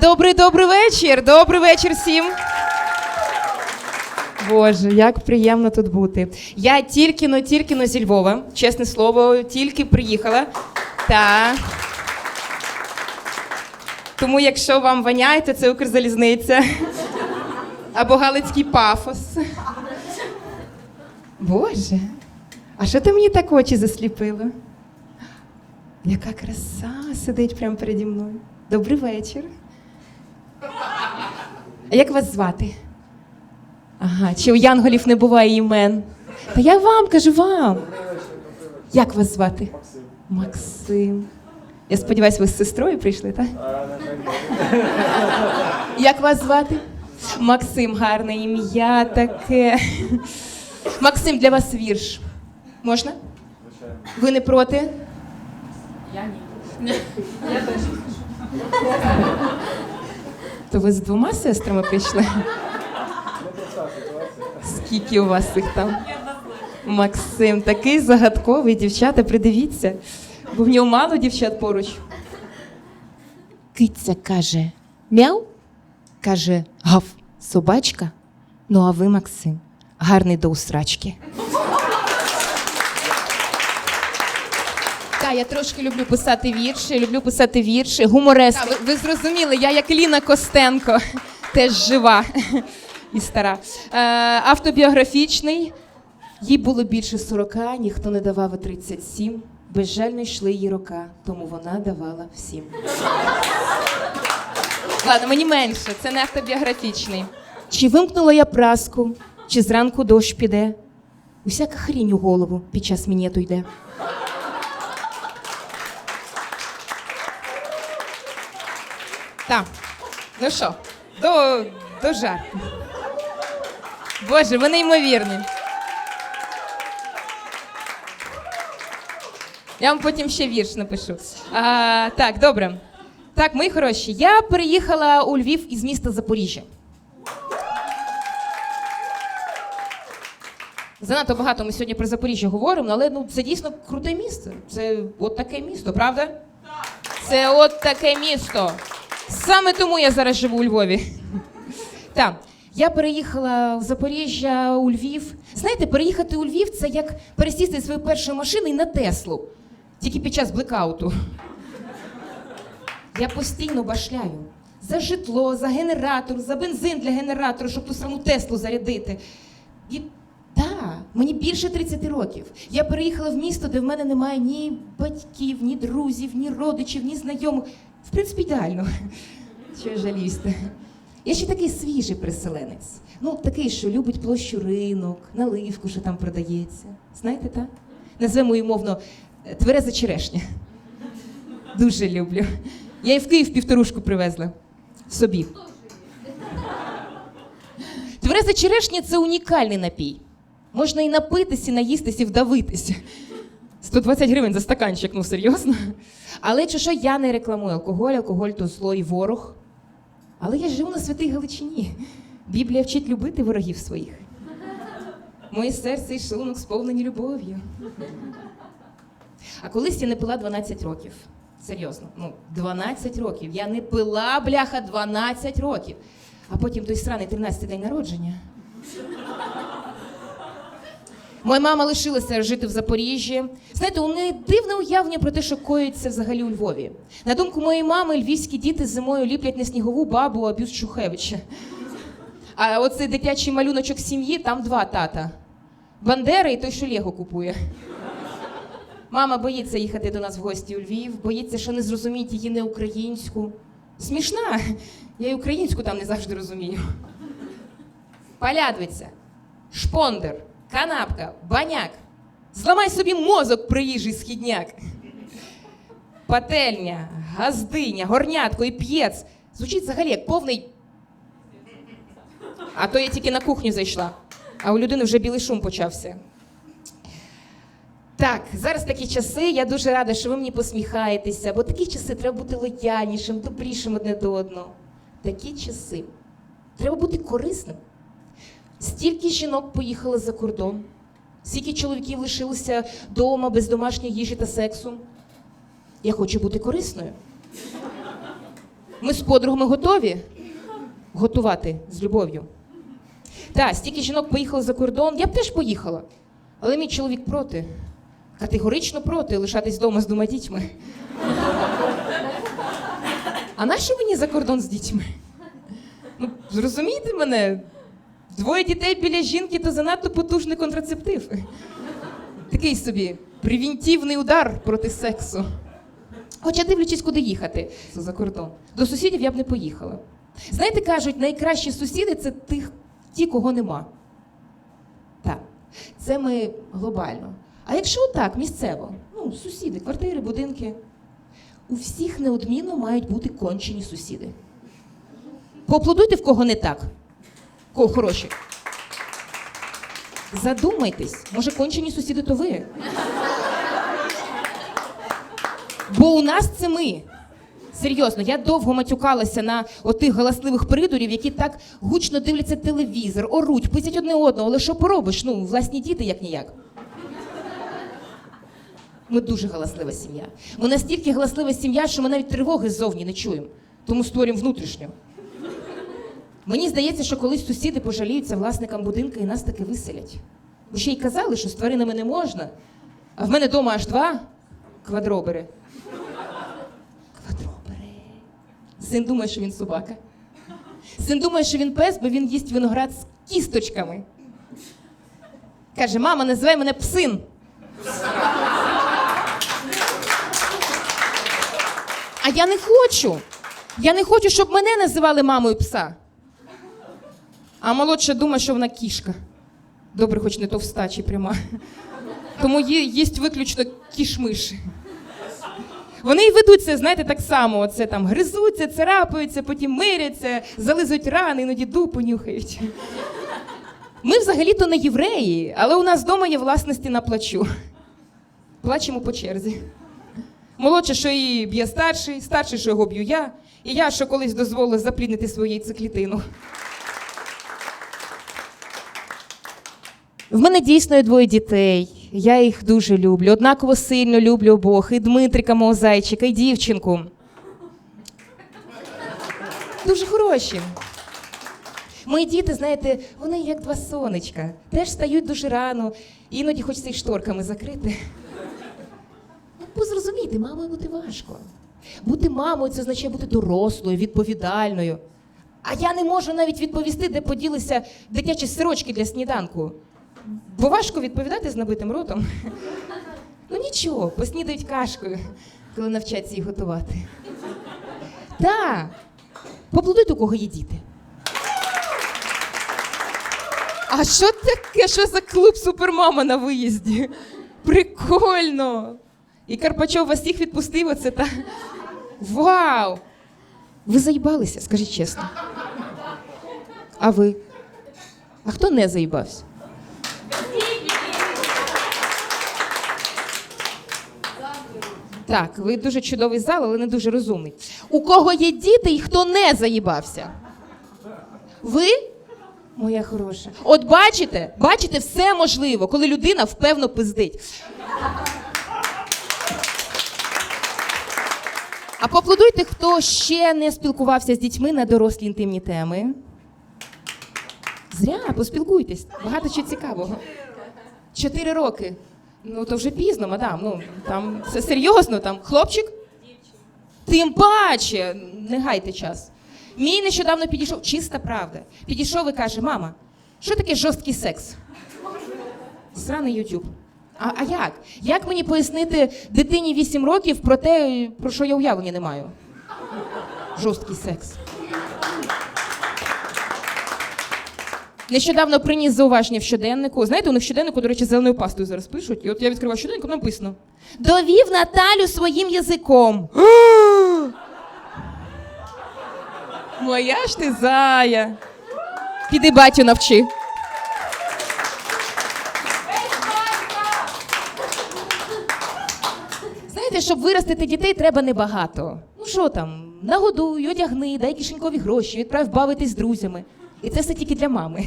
Добрий добрий вечір. Добрий вечір всім. Боже, як приємно тут бути. Я тільки но, тільки но зі Львова, чесне слово, тільки приїхала. Та. Тому, якщо вам воняє, то це Укрзалізниця. Або Галицький пафос. Боже, а що ти мені так очі засліпила? Яка краса сидить прямо переді мною. Добрий вечір. А як вас звати? Ага, чи у Янголів не буває імен? Та я вам кажу вам. Як вас звати? Максим. Я сподіваюся, ви з сестрою прийшли, так? Як вас звати? Максим, гарне ім'я таке. Максим, для вас вірш. Можна? Ви не проти? То ви з двома сестрами прийшли? Скільки у вас їх там? Максим, такий загадковий, дівчата, придивіться, бо в нього мало дівчат поруч. Киця каже мяу, каже гав, собачка. Ну, а ви, Максим, гарний до усрачки. Так, я трошки люблю писати вірші, люблю писати вірші, гуморески. ви, ви зрозуміли, я як Ліна Костенко, теж жива і стара. Е, автобіографічний. Їй було більше 40, ніхто не давав і 37. Безжально йшли її рока, тому вона давала всім. Ладно, мені менше, це не автобіографічний. Чи вимкнула я праску, чи зранку дощ піде? Усяка хрінь у голову під час мінету йде. Так, ну що, до, до жарту. Боже, ви неймовірні. Я вам потім ще вірш напишу. А, так, добре. Так, мої хороші, я переїхала у Львів із міста Запоріжжя. Занадто багато ми сьогодні про Запоріжжя говоримо, але ну, це дійсно круте місце. Це от таке місто, правда? Це от таке місто. Саме тому я зараз живу у Львові. Так, я переїхала в Запоріжжя, у Львів. Знаєте, переїхати у Львів це як пересісти зі своєю першою машиною на Теслу. Тільки під час блекауту. Я постійно башляю за житло, за генератор, за бензин для генератора, щоб ту саму Теслу зарядити. І так, мені більше 30 років. Я переїхала в місто, де в мене немає ні батьків, ні друзів, ні родичів, ні знайомих. В принципі, ідеально. Що я жалююся. Я ще такий свіжий переселенець. Ну, такий, що любить площу ринок, наливку, що там продається. Знаєте, так? Назвемо її мовно е, твереза черешня. Дуже люблю. Я і в Київ півторушку привезла. Собі. Твереза черешня це унікальний напій. Можна і напитись, і наїстись, і вдавитися. 120 гривень за стаканчик, ну серйозно. Але чи що я не рекламую алкоголь, алкоголь то зло і ворог. Але я живу на святій Галичині. Біблія вчить любити ворогів своїх. Моє серце і шлунок сповнені любов'ю. А колись я не пила 12 років. Серйозно, ну 12 років. Я не пила, бляха, 12 років. А потім той сраний 13-й день народження. Моя мама лишилася жити в Запоріжжі. Знаєте, у неї дивне уявлення про те, що коїться взагалі у Львові. На думку моєї мами, львівські діти зимою ліплять не снігову бабу, а бюст Шухевича. А оцей дитячий малюночок сім'ї, там два тата. Бандера і той, що Лего купує. Мама боїться їхати до нас в гості у Львів, боїться, що не зрозуміють її не українську. Смішна. Я й українську там не завжди розумію. Палядвиця, шпондер, канапка, баняк. Зламай собі мозок, приїжджий східняк. Пательня, газдиня, горнятко і п'єц. Звучить взагалі як повний. А то я тільки на кухню зайшла, а у людини вже білий шум почався. Так, зараз такі часи. Я дуже рада, що ви мені посміхаєтеся, бо такі часи треба бути лояльнішим, добрішим одне до одного. Такі часи. Треба бути корисним. Стільки жінок поїхали за кордон, стільки чоловіків лишилося вдома без домашньої їжі та сексу. Я хочу бути корисною. Ми з подругами готові готувати з любов'ю. Так, стільки жінок поїхали за кордон, я б теж поїхала. Але мій чоловік проти. Категорично проти лишатись вдома з двома дітьми. А нащо мені за кордон з дітьми? Ну, зрозумійте мене, двоє дітей біля жінки то занадто потужний контрацептив. Такий собі превентивний удар проти сексу. Хоча дивлячись, куди їхати за кордон. До сусідів я б не поїхала. Знаєте, кажуть, найкращі сусіди це тих, ті, кого нема. Так, це ми глобально. А якщо отак, місцево, ну, сусіди, квартири, будинки, у всіх неодмінно мають бути кончені сусіди. Поаплодуйте, в кого не так. Кого хороші. Задумайтесь, може, кончені сусіди то ви. Бо у нас це ми. Серйозно, я довго матюкалася на отих галасливих придурів, які так гучно дивляться телевізор, оруть, писять одне одного, але що поробиш? Ну, власні діти як ніяк. Ми дуже галаслива сім'я. Ми настільки галаслива сім'я, що ми навіть тривоги ззовні не чуємо, тому створюємо внутрішню. Мені здається, що колись сусіди пожаліються власникам будинку і нас таки виселять. Бо ще й казали, що з тваринами не можна. А в мене вдома аж два квадробери. Квадробери. Син думає, що він собака. Син думає, що він пес, бо він їсть виноград з кісточками. Каже, мама, називай мене псин. А я не хочу. Я не хочу, щоб мене називали мамою пса. А молодша думає, що вона кішка. Добре, хоч не товста чи пряма. Тому їсть виключно кішмиш. Вони й ведуться, знаєте, так само. Оце там гризуться, царапаються, потім миряться, зализують рани, іноді дупу нюхають. Ми взагалі-то не євреї, але у нас вдома є власності на плачу. Плачемо по черзі. Молодше, що її б'є старший, старший, що його б'ю я, і я, що колись дозволила запліднити свою яйцеклітину. В мене дійсно є двоє дітей. Я їх дуже люблю. Однаково сильно люблю обох. І Дмитрика, мого зайчика, і дівчинку. Дуже хороші. Мої діти, знаєте, вони як два сонечка. Теж стають дуже рано. Іноді хочеться й шторками закрити. Ну, зрозумійте, мамою бути важко. Бути мамою це означає бути дорослою, відповідальною. А я не можу навіть відповісти, де поділися дитячі сирочки для сніданку. Бо важко відповідати з набитим ротом. Ну нічого, поснідають кашкою, коли навчаться їх готувати. Так, поплодуйте, у кого є діти. А що таке? Що за клуб супермама на виїзді? Прикольно! І Карпачов вас всіх відпустив оце та. Вау! Ви заїбалися, скажіть чесно. А ви? А хто не заїбався? Так, ви дуже чудовий зал, але не дуже розумний. У кого є діти і хто не заїбався? Ви? Моя хороша. От бачите, бачите, все можливо, коли людина впевно пиздить. А поаплодуйте, хто ще не спілкувався з дітьми на дорослі інтимні теми. Зря, поспілкуйтесь. Багато чого цікавого. Чотири роки. Ну то вже пізно, мадам. Ну там це серйозно, там хлопчик. Тим паче, не гайте час. Мій нещодавно підійшов, чиста правда. Підійшов і каже: мама, що таке жорсткий секс? Сраний Ютуб. А, а як? Як мені пояснити дитині 8 років про те, про що я уявлення не маю? Жорсткий секс. Нещодавно приніс зауваження в щоденнику. Знаєте, вони в щоденнику, до речі, зеленою пастою зараз пишуть. І от я відкриваю щоденник, там написано: Довів Наталю своїм язиком. Моя ж ти зая. Піди батю навчи. Знаєте, щоб виростити дітей, треба небагато. Ну що там, нагодуй, одягни, дай кишенькові гроші, відправ бавитись з друзями. І це все тільки для мами.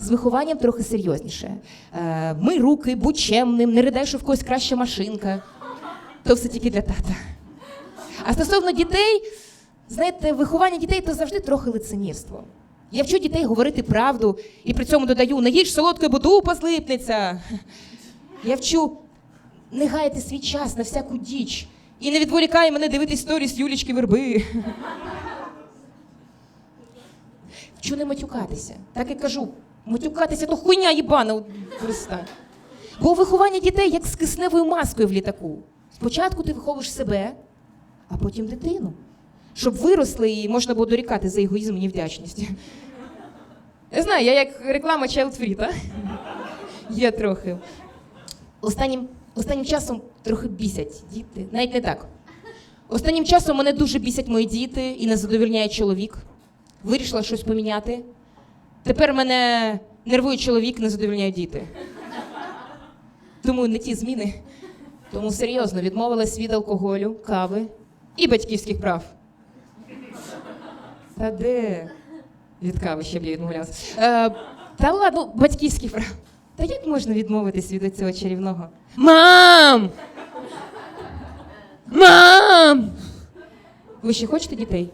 З вихованням трохи серйозніше. Е, мий руки, будь чемним, не ридай, що в когось краща машинка. То все тільки для тата. А стосовно дітей, знаєте, виховання дітей то завжди трохи лицемірство. Я вчу дітей говорити правду і при цьому додаю: не їж солодке, бо дупа злипнеться. Я вчу не гаяти свій час на всяку діч і не відволікай мене дивитись сторіс Юлічки Верби. Вчу не матюкатися. Так і кажу, матюкатися то хуйня їбана. от перестань. Бо виховання дітей як з кисневою маскою в літаку. Спочатку ти виховуєш себе, а потім дитину. Щоб виросли і можна було дорікати за егоїзм і невдячність. Я знаю, я як реклама Child Free, так? Є трохи. Останнім, останнім часом трохи бісять діти. Навіть не так. Останнім часом мене дуже бісять мої діти і не задовільняє чоловік. Вирішила щось поміняти. Тепер мене нервує чоловік, не задовільняють діти. Тому не ті зміни. Тому серйозно відмовилась від алкоголю, кави і батьківських прав. Та де? Від кави ще б я відмовлявся. Е, та ладно, батьківських прав. Та як можна відмовитись від цього чарівного? Мам! Мам! Ви ще хочете дітей?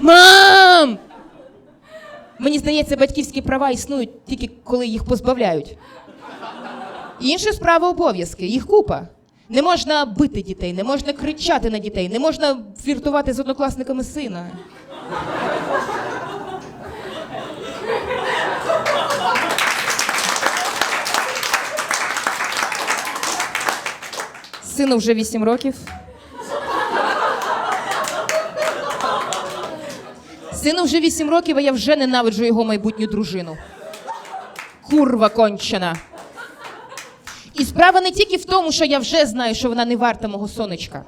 Мам! Мені здається, батьківські права існують тільки коли їх позбавляють. Інша справа обов'язки, їх купа. Не можна бити дітей, не можна кричати на дітей, не можна фліртувати з однокласниками сина. Сину вже 8 років. Сину вже 8 років, а я вже ненавиджу його майбутню дружину. Курва кончена. І справа не тільки в тому, що я вже знаю, що вона не варта мого сонечка,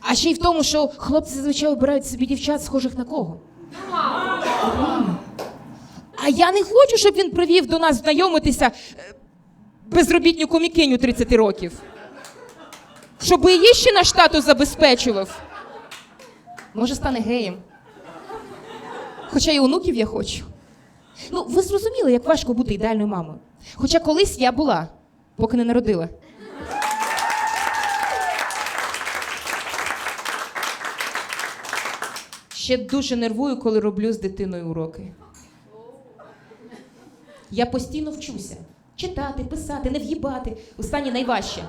а ще й в тому, що хлопці зазвичай обирають собі дівчат, схожих на кого. А я не хочу, щоб він привів до нас знайомитися е, безробітню комікиню 30 років. Щоб її ще на штату забезпечував. Може, стане геєм. Хоча і онуків я хочу. Ну, ви зрозуміли, як важко бути ідеальною мамою. Хоча колись я була, поки не народила. Ще дуже нервую, коли роблю з дитиною уроки. Я постійно вчуся. Читати, писати, не в'їбати. Останнє найважче.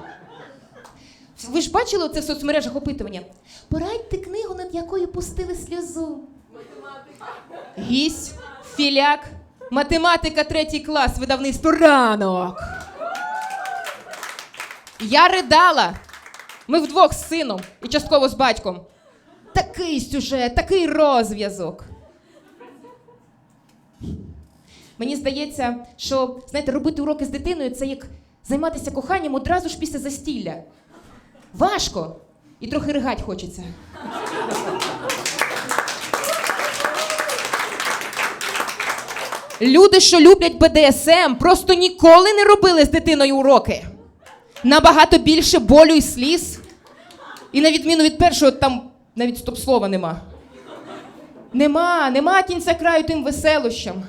Ви ж бачили це в соцмережах опитування? Порадьте книгу, над якою пустили сльозу. Гісь, філяк, математика, третій клас, видавництво ранок. Я ридала. Ми вдвох з сином і частково з батьком. Такий сюжет, такий розв'язок. Мені здається, що знаєте, робити уроки з дитиною це як займатися коханням одразу ж після застілля. Важко і трохи ригать хочеться. Люди, що люблять БДСМ, просто ніколи не робили з дитиною уроки. Набагато більше болю і сліз. І на відміну від першого, там навіть стоп-слова нема. Нема, нема кінця краю тим веселощам.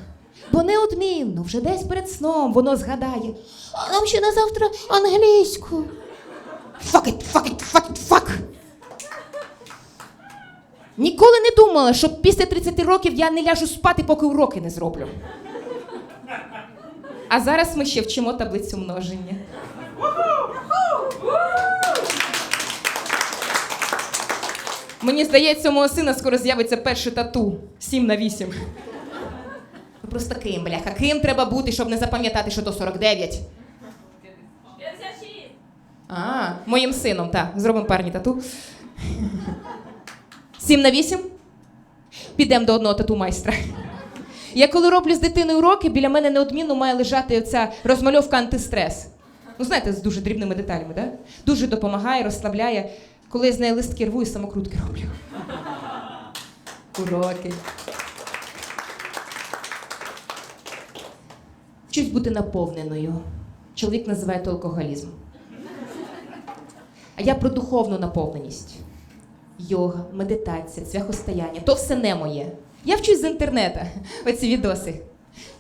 Бо неодмінно, вже десь перед сном воно згадає. А нам ще на завтра англійську. Fuck it, fuck it, fuck it, fuck. Ніколи не думала, що після 30 років я не ляжу спати, поки уроки не зроблю. А зараз ми ще вчимо таблицю множення. Мені здається, у мого сина скоро з'явиться перше тату 7 на 8. Ну, Просто ким, бляха, ким треба бути, щоб не запам'ятати, що то 49. 56. А, моїм сином, так. Зробимо парні тату. Сім на вісім? Підемо до одного тату майстра. Я коли роблю з дитиною уроки, біля мене неодмінно має лежати оця розмальовка антистрес. Ну, знаєте, з дуже дрібними деталями, да? Дуже допомагає, розслабляє. Коли я з неї листки рву і самокрутки роблю. Уроки. Вчусь бути наповненою. Чоловік називає то алкоголізм. А я про духовну наповненість. Йога, медитація, цвяхостояння то все не моє. Я вчусь з інтернету, оці відоси.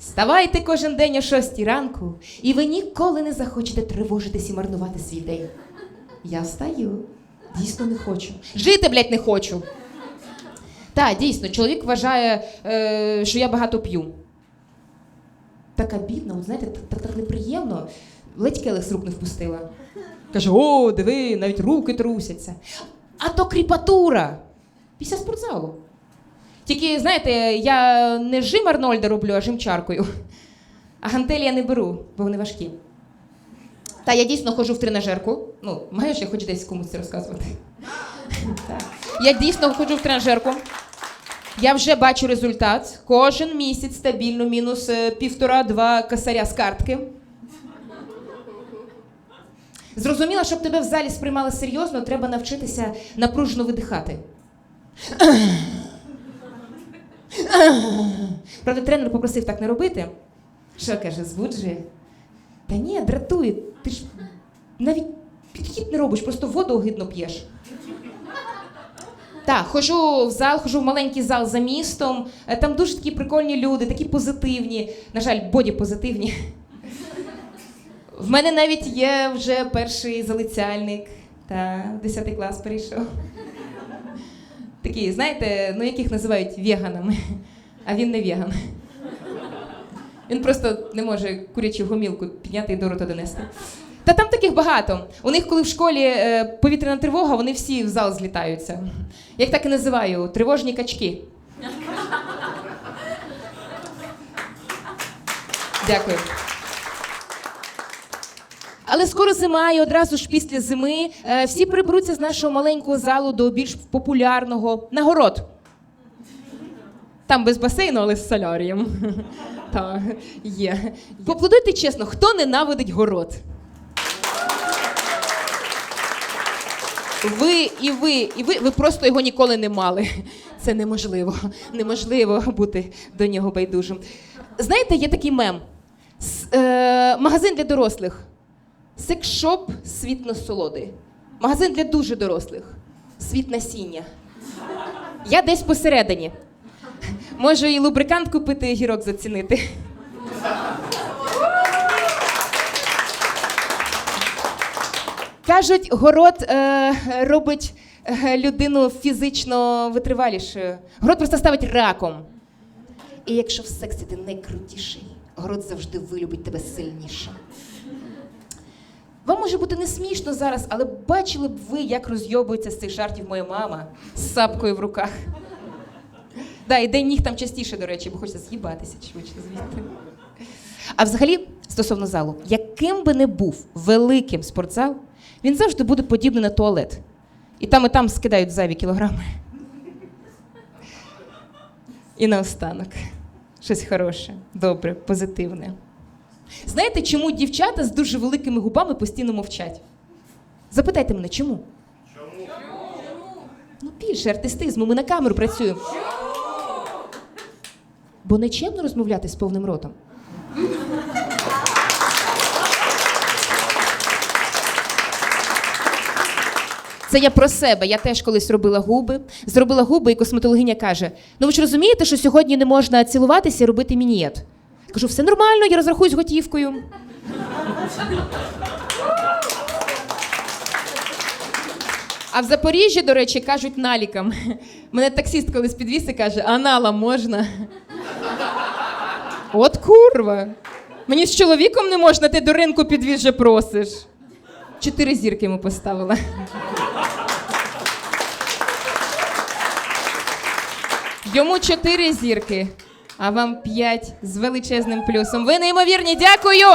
Вставайте кожен день о 6 ранку, і ви ніколи не захочете тривожитись і марнувати свій день. Я встаю. Дійсно не хочу. Жити, блядь, не хочу. Так, дійсно, чоловік вважає, е, що я багато п'ю. Така бідна, от знаєте, так, так неприємно. Ледь келих з рук не впустила. Каже: о, диви, навіть руки трусяться. А то кріпатура. Після спортзалу. Тільки, знаєте, я не жим Арнольда роблю, а жим чаркою. А гантелі я не беру, бо вони важкі. Та я дійсно ходжу в тренажерку. Ну, маєш я хоч десь комусь це розказувати. Я дійсно ходжу в тренажерку. Я вже бачу результат. Кожен місяць стабільно мінус е, півтора-два косаря з картки. Зрозуміла, щоб тебе в залі сприймали серйозно, треба навчитися напружено видихати. Правда, тренер попросив так не робити. Що каже, збуджує? Та ні, дратує. Ти ж навіть підхід не робиш, просто воду огидно п'єш. Так, ходжу в зал, ходжу в маленький зал за містом. Е, Там дуже такі прикольні люди, такі позитивні. На жаль, боді позитивні. В мене навіть є вже перший залицяльник. Та 10 клас перейшов. Такі, знаєте, ну яких називають веганами, а він не веган. Він просто не може курячу гомілку підняти і до рота донести. Та там таких багато. У них, коли в школі е, повітряна тривога, вони всі в зал злітаються. Я їх так і називаю тривожні качки. Дякую. Але скоро зима, і одразу ж після зими е, всі приберуться з нашого маленького залу до більш популярного нагород. Там без басейну, але з солярієм. Так, є. Поаплодуйте чесно, хто ненавидить город? Ви і ви, і ви, ви просто його ніколи не мали. Це неможливо. Неможливо бути до нього байдужим. Знаєте, є такий мем. С- е, магазин для дорослих. Секшоп світ насолоди. Магазин для дуже дорослих. Світ насіння. Я десь посередині. Можу і лубрикант купити, і гірок зацінити. Кажуть, город е, робить е, людину фізично витривалішою. Город просто ставить раком. І якщо в сексі ти найкрутіший, город завжди вилюбить тебе сильніше. Вам може бути не смішно зараз, але бачили б ви, як розйобується з цих жартів моя мама з сапкою в руках. Да, і день ніг там частіше, до речі, бо хочеться з'їбатися швидше звідти. А взагалі, стосовно залу, яким би не був великим спортзал, він завжди буде подібний на туалет. І там, і там скидають зайві кілограми. І наостанок. Щось хороше, добре, позитивне. Знаєте, чому дівчата з дуже великими губами постійно мовчать? Запитайте мене, чому? Чому? Ну, більше артистизму, ми на камеру працюємо. Бо нечемно розмовляти з повним ротом. Це я про себе. Я теж колись робила губи. Зробила губи, і косметологиня каже: Ну ви ж розумієте, що сьогодні не можна цілуватися і робити мінієт? Кажу, все нормально, я розрахуюсь готівкою. А в Запоріжжі, до речі, кажуть налікам. Мене таксіст колись підвіз і каже, аналам можна. От курва. Мені з чоловіком не можна, ти до ринку підвіз вже просиш. Чотири зірки йому поставила. Йому чотири зірки, а вам п'ять з величезним плюсом. Ви неймовірні, дякую!